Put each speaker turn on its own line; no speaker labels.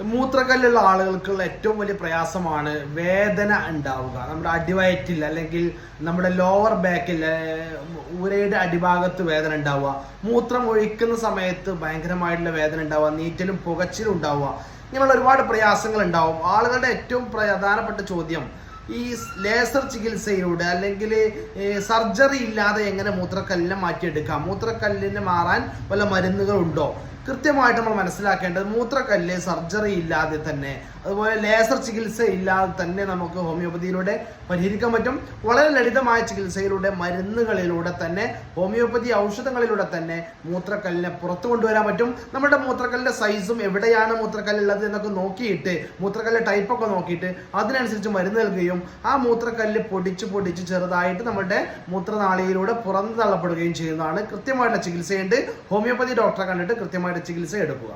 മൂത്രക്കല്ലുള്ള ആളുകൾക്കുള്ള ഏറ്റവും വലിയ പ്രയാസമാണ് വേദന ഉണ്ടാവുക. നമ്മുടെ അടിവയറ്റിൽ അല്ലെങ്കിൽ നമ്മുടെ ലോവർ ബാക്കിൽ ഉരയുടെ അടിഭാഗത്ത് വേദന ഉണ്ടാവുക. മൂത്രം ഒഴിക്കുന്ന സമയത്ത് ഭയങ്കരമായിട്ടുള്ള വേദന ഉണ്ടാവുക. നീറ്റലും പുകച്ചിലും ഉണ്ടാവുക. ഇങ്ങനെയുള്ള ഒരുപാട് പ്രയാസങ്ങൾ ഉണ്ടാവും. ആളുകളുടെ ഏറ്റവും പ്രധാനപ്പെട്ട ചോദ്യം ഈ ലേസർ ചികിത്സയിലൂടെ അല്ലെങ്കിൽ സർജറി ഇല്ലാതെ എങ്ങനെ മൂത്രക്കല്ലിനെ മാറ്റിയെടുക്കാം? മൂത്രക്കല്ലിനെ മാറാൻ വല്ല മരുന്നുകളുണ്ടോ? കൃത്യമായിട്ട് നമ്മൾ മനസ്സിലാക്കേണ്ടത് മൂത്രക്കല്ല് സർജറി ഇല്ലാതെ തന്നെ അതുപോലെ ലേസർ ചികിത്സ ഇല്ലാതെ തന്നെ നമുക്ക് ഹോമിയോപ്പതിയിലൂടെ പരിഹരിക്കാൻ പറ്റും. വളരെ ലളിതമായ ചികിത്സയിലൂടെ മരുന്നുകളിലൂടെ തന്നെ ഹോമിയോപ്പതി ഔഷധങ്ങളിലൂടെ തന്നെ മൂത്രക്കല്ലിനെ പുറത്തു കൊണ്ടുവരാൻ പറ്റും. നമ്മുടെ മൂത്രക്കല്ലിന്റെ സൈസും എവിടെയാണ് മൂത്രക്കല്ലുള്ളത് എന്നൊക്കെ നോക്കിയിട്ട് മൂത്രക്കല്ല് ടൈപ്പൊക്കെ നോക്കിയിട്ട് അതിനനുസരിച്ച് മരുന്ന് നൽകുകയും ആ മൂത്രക്കല്ല് പൊടിച്ച് പൊടിച്ച് ചെറുതായിട്ട് നമ്മുടെ മൂത്രനാളിയിലൂടെ പുറന്നു തള്ളപ്പെടുകയും ചെയ്യുന്നതാണ് കൃത്യമായിട്ടുള്ള ചികിത്സയുണ്ട്. ഹോമിയോപ്പതി ഡോക്ടറെ കണ്ടിട്ട് കൃത്യമായിട്ട് ചികിത്സ എടുക്കുക.